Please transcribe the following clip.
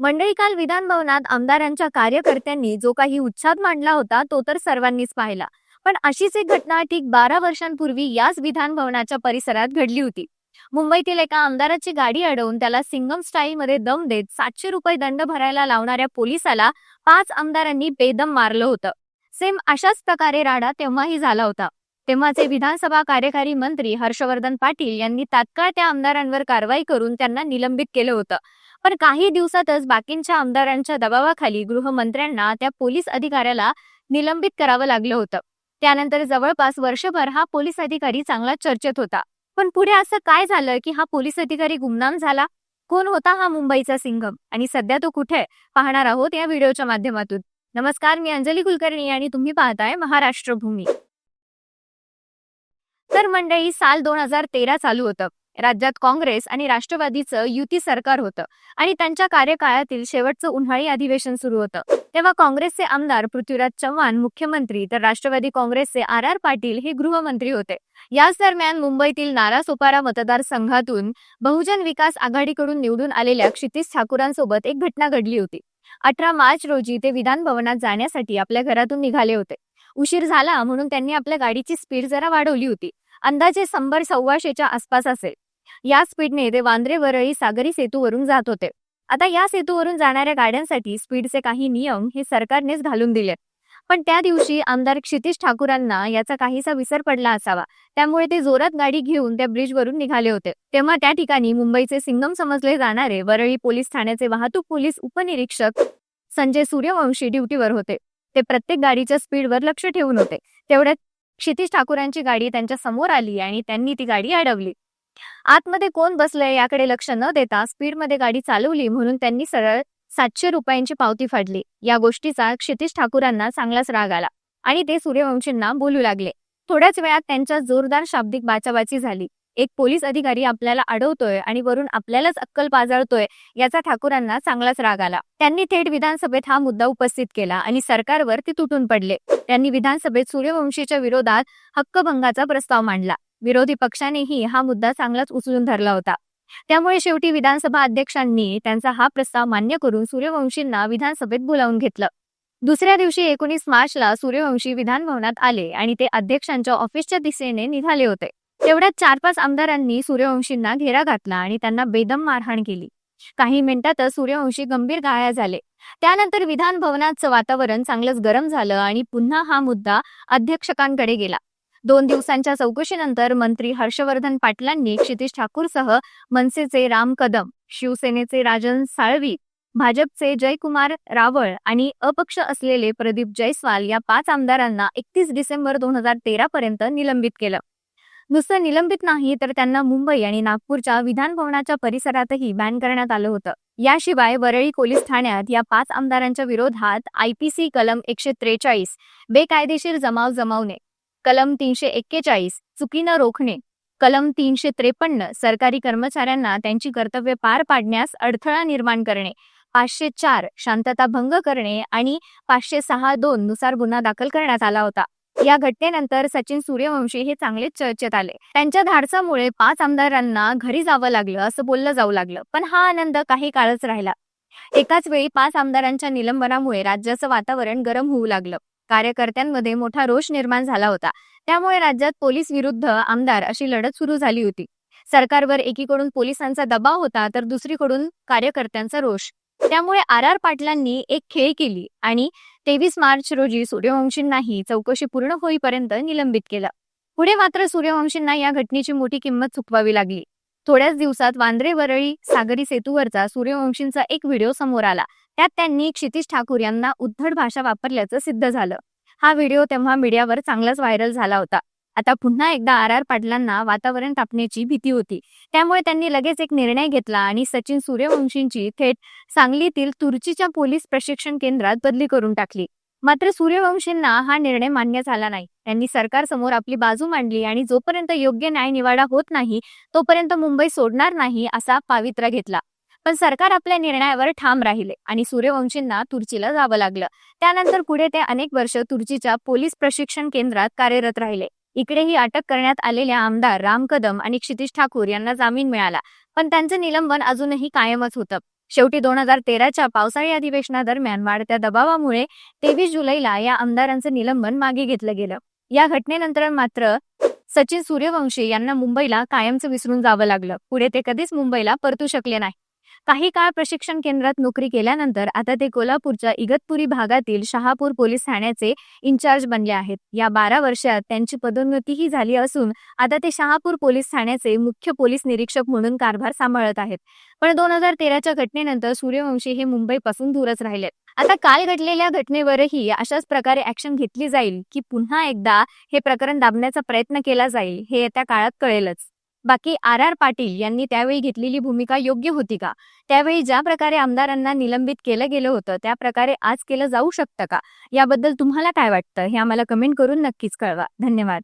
मंडळी काल विधानभवनात आमदारांच्या कार्यकर्त्यांनी जो काही उच्छाद मांडला होता तो तर सर्वांनीच पाहिला. पण अशीच एक घटना ठीक बारा वर्षांपूर्वी याच विधानभवनाच्या परिसरात घडली होती. मुंबईतील एका आमदाराची गाडी अडवून त्याला सिंगम स्टाईलमध्ये दम देत सातशे रुपये दंड भरायला लावणाऱ्या पोलिसाला पाच आमदारांनी बेदम मारलं होतं. सेम अशाच प्रकारे राडा तेव्हाही झाला होता. तेव्हाचे विधानसभा कार्यकारी मंत्री हर्षवर्धन पाटील यांनी तात्काळ त्या आमदारांवर कारवाई करून त्यांना निलंबित केलं होतं. पण काही दिवसातच बाकींच्या आमदारांच्या दबावाखाली गृहमंत्र्यांना त्या पोलीस अधिकाऱ्याला निलंबित करावं लागलं होतं. त्यानंतर जवळपास वर्षभर हा पोलीस अधिकारी चांगला चर्चेत होता. पण पुढे असं काय झालं की हा पोलीस अधिकारी गुमनाम झाला? कोण होता हा मुंबईचा सिंघम? आणि सध्या तो कुठे पाहणार आहोत या व्हिडिओच्या माध्यमातून. नमस्कार मी अंजली कुलकर्णी आणि तुम्ही पाहताय महाराष्ट्र भूमी तर मंडळी साल दोन हजार तेरा चालू होतं. राज्यात काँग्रेस आणि राष्ट्रवादीचं युती सरकार होतं आणि त्यांच्या कार्यकाळातील शेवटचं उन्हाळी अधिवेशन सुरू होतं. तेव्हा काँग्रेसचे आमदार पृथ्वीराज चव्हाण मुख्यमंत्री तर राष्ट्रवादी काँग्रेसचे आर आर पाटील हे गृहमंत्री होते. याच दरम्यान मुंबईतील नारासोपारा मतदारसंघातून बहुजन विकास आघाडीकडून निवडून आलेल्या क्षितिज ठाकूरांसोबत एक घटना घडली होती. अठरा मार्च रोजी ते विधान भवनात जाण्यासाठी आपल्या घरातून निघाले होते. उशीर झाला म्हणून त्यांनी आपल्या गाडीची स्पीड जरा वाढवली होती. अंदाजे शंभर सव्वाशेच्या आसपास असेल. या स्पीडने ते वांद्रे वरळी सागरी सेतूवरून जात होते. आता या सेतूवरून जाणाऱ्या गाड्यांसाठी स्पीडचे काही नियम हे सरकारनेच घालून दिले. पण त्या दिवशी आमदार क्षितिश ठाकूरांना याचा काहीसा विसर पडला असावा. त्यामुळे ते जोरात गाडी घेऊन त्या ब्रिजवरून निघाले होते. तेव्हा त्या ठिकाणी मुंबईचे सिंगम समजले जाणारे वरळी पोलीस ठाण्याचे वाहतूक पोलीस उपनिरीक्षक संजय सूर्यवंशी ड्युटीवर होते. ते प्रत्येक गाडीच्या स्पीडवर लक्ष ठेवून होते. तेवढ्यात क्षितिज ठाकूरांची गाडी त्यांच्यासमोर आली आणि त्यांनी ती गाडी अडवली. आतमध्ये कोण बसलंय याकडे लक्ष न देता स्पीडमध्ये गाडी चालवली म्हणून त्यांनी सरळ सातशे रुपयांची पावती फाडली. या गोष्टीचा क्षितिज ठाकूरांना चांगलाच राग आला आणि ते सूर्यवंशींना बोलू लागले. थोड्याच वेळात त्यांच्या जोरदार शाब्दिक बाचाबाची झाली. एक पोलीस अधिकारी आपल्याला अडवतोय आणि वरून आपल्यालाच अक्कल पाजळतोय याचा ठाकूरांना चांगलाच राग आला. त्यांनी थेट विधानसभेत हा मुद्दा उपस्थित केला आणि सरकारवर ते तुटून पडले. त्यांनी विधानसभेत सूर्यवंशीच्या विरोधात हक्कभंगाचा प्रस्ताव मांडला. विरोधी पक्षानेही हा मुद्दा चांगलाच उचलून धरला होता. त्यामुळे शेवटी विधानसभा अध्यक्षांनी त्यांचा हा प्रस्ताव मान्य करून सूर्यवंशींना विधानसभेत बोलावून घेतलं. दुसऱ्या दिवशी एकोणीस मार्चला सूर्यवंशी विधानभवनात आले आणि ते अध्यक्षांच्या ऑफिसच्या दिशेने निघाले होते. तेवढ्यात चार पाच आमदारांनी सूर्यवंशींना घेरा घातला आणि त्यांना बेदम मारहाण केली. काही मिनिटातच सूर्यवंशी गंभीर गाया झाले. त्यानंतर विधान भवनाचं वातावरण चांगलंच गरम झालं आणि पुन्हा हा मुद्दा अध्यक्षकांकडे गेला. दोन दिवसांच्या चौकशीनंतर मंत्री हर्षवर्धन पाटलांनी क्षितिश ठाकूरसह मनसेचे राम कदम शिवसेनेचे राजन साळवी भाजपचे जयकुमार रावळ आणि अपक्ष असलेले प्रदीप जयस्वाल या पाच आमदारांना एकतीस डिसेंबर दोन हजार तेरा पर्यंत निलंबित केलं. नुसतं निलंबित नाही तर त्यांना मुंबई आणि नागपूरच्या विधानभवनाच्या परिसरातही बॅन करण्यात आलं होतं. याशिवाय वरळी पोलीस ठाण्यात या पाच आमदारांच्या विरोधात आयपीसी कलम एकशे त्रेचाळीस बेकायदेशीर जमाव जमावणे कलम तीनशे एक्केचाळीस चुकीनं रोखणे कलम तीनशे त्रेपन्न सरकारी कर्मचाऱ्यांना त्यांची कर्तव्य पार पाडण्यास अडथळा निर्माण करणे पाचशे चार शांतता भंग करणे आणि पाचशे सहा दोन नुसार गुन्हा दाखल करण्यात आला होता. या घटनेनंतर सचिन सूर्यवंशी हे चांगलेच चर्चेत आले. त्यांच्या धाडसामुळे पाच आमदारांना घरी जावं लागलं असं बोललं जाऊ लागलं पण हा आनंद काही काळच राहिला. एकाच वेळी पाच आमदारांच्या निलंबनामुळे राज्याचं वातावरण गरम होऊ लागलं. कार्यकर्त्यांमध्ये मोठा रोष निर्माण झाला होता. त्यामुळे राज्यात पोलीस विरुद्ध आमदार अशी लढत सुरू झाली होती. सरकारवर एकीकडून पोलिसांचा दबाव होता तर दुसरीकडून कार्यकर्त्यांचा रोष. त्यामुळे आर आर पाटलांनी एक खेळ केली आणि तेवीस मार्च रोजी सूर्यवंशींनाही चौकशी पूर्ण होईपर्यंत निलंबित केलं. पुढे मात्र सूर्यवंशींना या घटनेची मोठी किंमत चुकवावी लागली. थोड्याच दिवसात वांद्रे वरळी सागरी सेतूवरचा सूर्यवंशींचा एक व्हिडिओ समोर आला. त्यात त्यांनी क्षितिश ठाकूर यांना उद्धट भाषा वापरल्याचं सिद्ध झालं. हा व्हिडिओ तेव्हा मीडियावर चांगलाच व्हायरल झाला होता. आता पुन्हा एकदा आर आर पाटलांना वातावरण तापण्याची भीती होती. त्यामुळे त्यांनी लगेच एक निर्णय घेतला आणि सचिन सूर्यवंशींची थेट सांगलीतील तुर्चीच्या पोलीस प्रशिक्षण केंद्रात बदली करून टाकली. मात्र सूर्यवंशींना हा निर्णय मान्य झाला नाही. त्यांनी सरकारसमोर आपली बाजू मांडली आणि जोपर्यंत योग्य न्यायनिवाडा होत नाही तोपर्यंत मुंबई सोडणार नाही असा पावित्रा घेतला. पण सरकार आपल्या निर्णयावर ठाम राहिले आणि सूर्यवंशींना तुर्चीला जावं लागलं. त्यानंतर पुढे ते अनेक वर्ष तुर्चीच्या पोलीस प्रशिक्षण केंद्रात कार्यरत राहिले. इकडेही अटक करण्यात आलेल्या आमदार राम कदम आणि क्षितिश ठाकूर यांना जामीन मिळाला. पण त्यांचं निलंबन अजूनही कायमच होतं. शेवटी दोन हजार तेराच्या पावसाळी अधिवेशनादरम्यान वाढत्या दबावामुळे तेवीस जुलैला या आमदारांचं निलंबन मागे घेतलं गेलं. या घटनेनंतर मात्र सचिन सूर्यवंशी यांना मुंबईला कायमचं विसरून जावं लागलं. पुढे ते कधीच मुंबईला परतू शकले नाही. काही काळ प्रशिक्षण केंद्रात नोकरी केल्यानंतर आता ते कोल्हापूरच्या इगतपुरी भागातील शहापूर पोलीस ठाण्याचे इन्चार्ज बनले आहेत. या बारा वर्षात त्यांची पदोन्नतीही झाली असून आता ते शहापूर पोलीस ठाण्याचे मुख्य पोलीस निरीक्षक म्हणून कारभार सांभाळत आहेत. पण दोन हजार तेराच्या घटनेनंतर सूर्यवंशी हे मुंबईपासून दूरच राहिलेत. आता काल घडलेल्या घटनेवरही अशाच प्रकारे ऍक्शन घेतली जाईल की पुन्हा एकदा हे प्रकरण दाबण्याचा प्रयत्न केला जाईल हे येत्या काळात कळेलच. बाकी आर आर पाटील यांनी त्यावेळी घेतलेली भूमिका योग्य होती का? त्यावेळी ज्या प्रकारे आमदारांना निलंबित केलं गेलं होतं त्या प्रकारे आज केलं जाऊ शकतं का? याबद्दल तुम्हाला काय वाटतं? हे आम्हाला कमेंट करून नक्कीच कळवा. धन्यवाद.